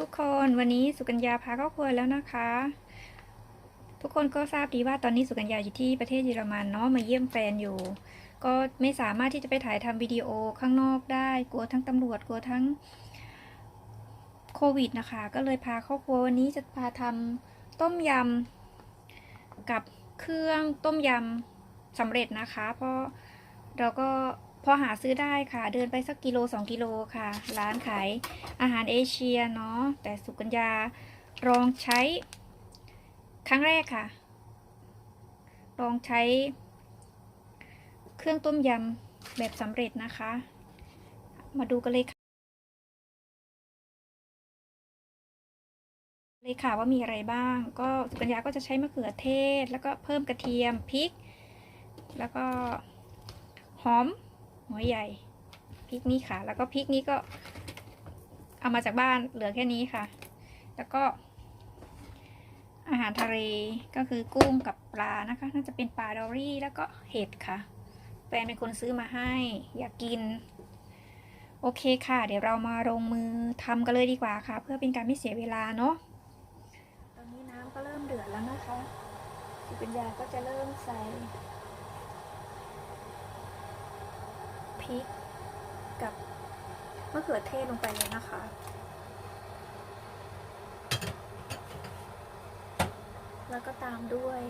ทุกๆ คนวันนี้สุกัญญาพาครอบครัวแล้วนะคะ ทุกคนก็ทราบดีว่าตอนนี้สุกัญญาอยู่ที่ประเทศเยอรมันเนาะมาเยี่ยมแฟนอยู่ ก็ไม่สามารถที่จะไปถ่ายทำวิดีโอข้างนอกได้ กลัวทั้งตำรวจกลัวทั้งโควิดนะคะ ก็เลยพาครอบครัววันนี้จะพาทำต้มยำกับเครื่องต้มยำสำเร็จนะคะ เพราะเราก็ พอหาซื้อได้ค่ะ เดินไปสักกิโลสองกิโลค่ะ ร้านขายอาหารเอเชียเนาะแต่สุกัญญาลองใช้ ครั้งแรกค่ะ ลองใช้ เครื่องต้มยำแบบสำเร็จนะคะ มาดูกันเลยค่ะเลยค่ะว่ามีอะไรบ้าง ก็สุกัญญาก็จะใช้มะเขือเทศ แล้วก็เพิ่มกระเทียมพริก แล้วก็หอม หัวใหญ่พริกนี้ค่ะ แล้วก็พริกนี้ก็ เอามาจากบ้านเหลือแค่นี้ค่ะ แล้วก็ อาหารทะเลก็คือกุ้งกับปลานะคะ น่าจะเป็นปลาดอรี่แล้วก็เห็ดค่ะแฟนเป็นคนซื้อมาให้ อยากกิน โอเคค่ะ เดี๋ยวเรามาลงมือทำกันเลยดีกว่าค่ะ เพื่อเป็นการไม่เสียเวลาเนาะตอนนี้น้ำก็เริ่มเดือดแล้วนะคะสุปัญญาก็จะเริ่มใส่พ ริกกับมะเขือเทศลงไปเลยนะคะ แล้วก็ตามด้วย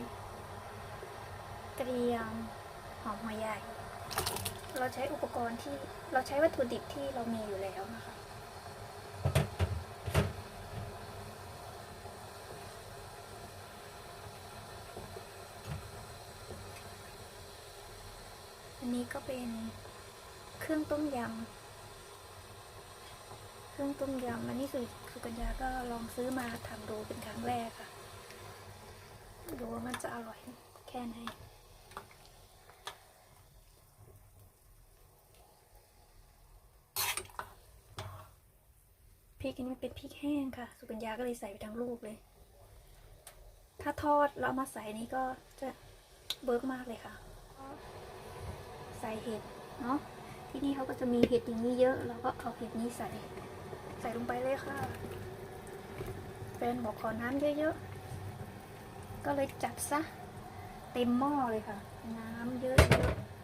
กระเทียมหอมหัวใหญ่ เราใช้อุปกรณ์ที่เราใช้วัตถุดิบที่เรามีอยู่แล้วนะคะอันนี้ก็เป็น รื่องต้มยำ เครื่องต้มยำอันนี้คือคือกัญญาก็ลองซื้อมาทำดูเป็นครั้งแรกค่ะดูว่ามันจะอร่อยแค่ไหนพริกอันนี้เป็นพริกแห้งค่ะ สุกัญญาก็เลยใส่ไปทั้งลูกเลย ถ้าทอดแล้วมาใส่นี้ก็จะเบิร์กมากเลยค่ะ ใส่เห็ดเนาะ ที่นี่เขาก็จะมีเห็ดอย่างนี้เยอะ เราก็เอาเห็ดนี้ใส่ ใส่ลงไปเลยค่ะแฟนบอกขอน้ำเยอะๆ ก็เลยจัดซะ เต็มหม้อเลยค่ะ น้ำเยอะๆ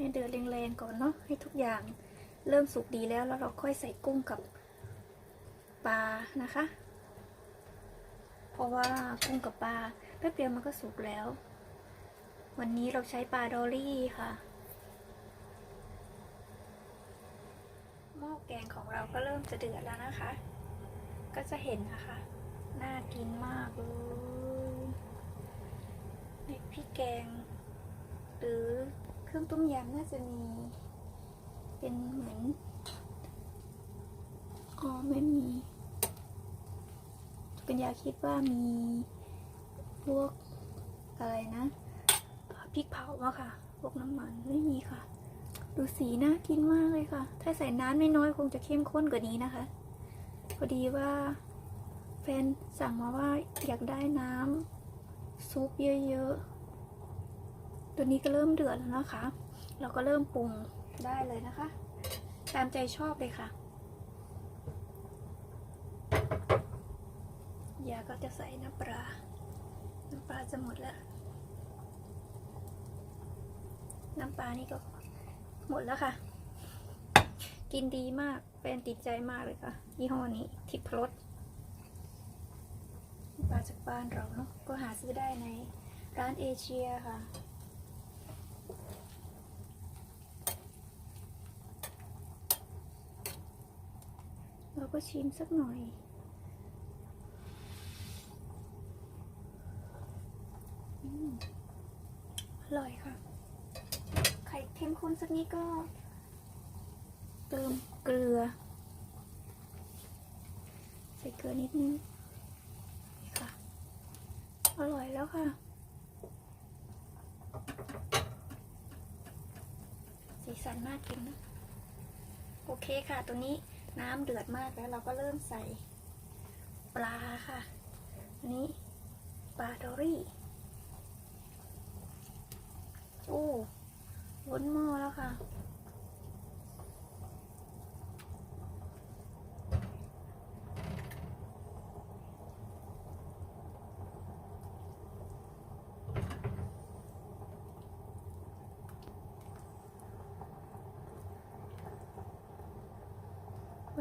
ให้เดือดแรงๆก่อนเนาะให้ทุกอย่างเริ่มสุกดีแล้วแล้วเราค่อยใส่กุ้งกับปลานะคะ เพราะว่ากุ้งกับปลาแป๊บเดียวมันก็สุกแล้ว วันนี้เราใช้ปลาดอรี่ค่ะหม้อแกงของเราก็เริ่มจะเดือดแล้วนะคะ ก็จะเห็นนะคะ น่ากินมากเลยในพริกแกง เครื่องต้มยำน่าจะมี เป็นเหมือนอ๋อไม่มีปัญญาคิดว่ามีพวกอะไรนะพริกเผาอะค่ะ พวกน้ำมันไม่มีค่ะ ดูสีน่ากินมากเลยค่ะ ถ้าใส่น้ำไม่น้อยคงจะเข้มข้นกว่านี้นะคะ พอดีว่าแฟนสั่งมาว่าอยากได้น้ำซุปเยอะๆ ตัวนี้ก็เริ่มเดือดแล้วนะคะ เราก็เริ่มปรุงได้เลยนะคะ ตามใจชอบเลยค่ะยาก็จะใส่น้ำปลา น้ำปลาจะหมดแล้ว น้ำปลานี่ก็หมดแล้วค่ะ กินดีมากแฟนติดใจมากเลยค่ะ ยี่ห้อนี้ทิพรสปลาจากบ้านเราเนาะ ก็หาซื้อได้ในร้านเอเชียค่ะ เรา ก็ชิมสักหน่อยอืมอร่อยค่ะ ไข่เข้มข้นสักนิดก็ เติมเกลือ ใส่เกลือนิดนึงนี่ค่ะ อร่อยแล้วค่ะ สีสันน่ากินนะโอเคค่ะ ตัวนี้ น้ำเดือดมากแล้วเราก็เริ่มใส่ปลาค่ะนนี้ปลาดอรี่โอ้วนหม้อแล้วค่ะ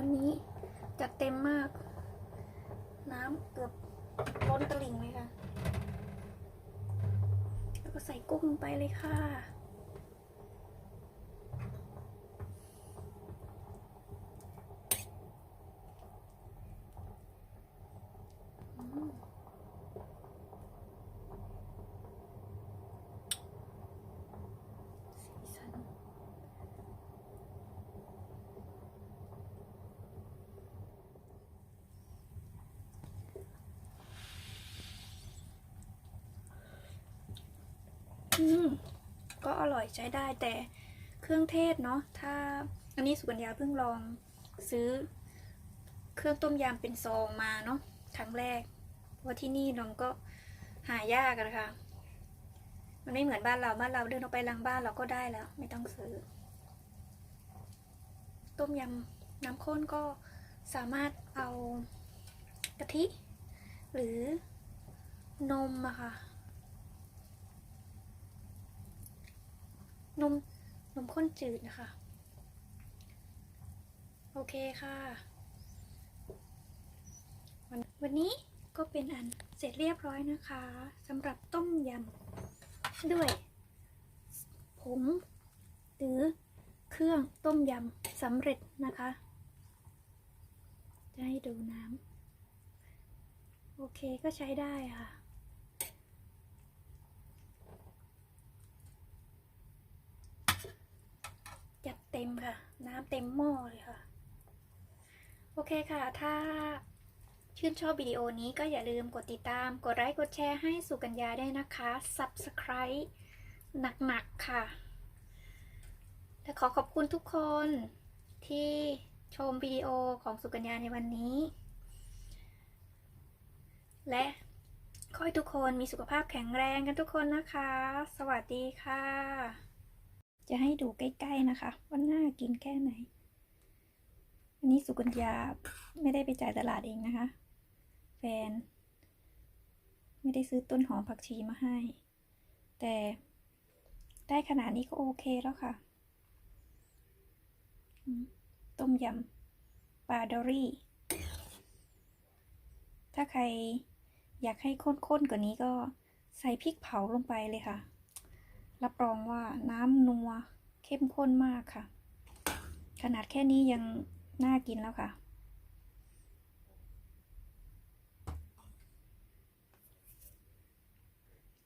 วันนี้จัดเต็มมาก น้ำเกือบล้นตลิ่งเลยค่ะ แล้วก็ใส่กุ้งลงไปเลยค่ะ อืมสีสัน อืม ก็อร่อยใช้ได้แต่เครื่องเทศเนาะถ้าอันนี้สุกัญญาเพิ่งลองซื้อเครื่องต้มยำเป็นซองมาเนาะครั้งแรกเพราะว่าที่นี่น้องก็หายากนะคะมันไม่เหมือนบ้านเราบ้านเราเดินออกไปหลังบ้านเราก็ได้แล้ว ไม่ต้องซื้อ ต้มยำน้ำข้นก็สามารถเอากะทิ หรือนมอะค่ะ นมนมข้นจืดนะคะ โอเคค่ะวันวันนี้ก็เป็นอันเสร็จเรียบร้อยนะคะสำหรับต้มยำด้วยผงหรือเครื่องต้มยำสำเร็จนะคะ จะให้ดูน้ำโอเคก็ใช้ได้ค่ะ จัดเต็ม ค่ะ น้ำเต็มหม้อเลยค่ะ โอเคค่ะ ถ้าชื่นชอบวิดีโอนี้ก็อย่าลืมกดติดตาม กดไลค์ กดแชร์ให้สุกัญญาได้นะคะ Subscribe หนักๆค่ะ และขอขอบคุณทุกคนที่ชมวิดีโอของสุกัญญาในวันนี้ และขอให้ทุกคนมีสุขภาพแข็งแรงกันทุกคนนะคะ สวัสดีค่ะ จะให้ดูใกล้ๆนะคะ ว่าน่ากินแค่ไหน อันนี้สุกัญญาไม่ได้ไปจ่ายตลาดเองนะคะ แฟน ไม่ได้ซื้อต้นหอมผักชีมาให้ แต่ได้ขนาดนี้ก็โอเคแล้วค่ะ ต้มยำปลาดอรี่ ถ้าใครอยากให้ข้นๆกว่านี้ก็ใส่พริกเผาลงไปเลยค่ะ รับรองว่าน้ำนัวเข้มข้นมากค่ะ ขนาดแค่นี้ยังน่ากินแล้วค่ะ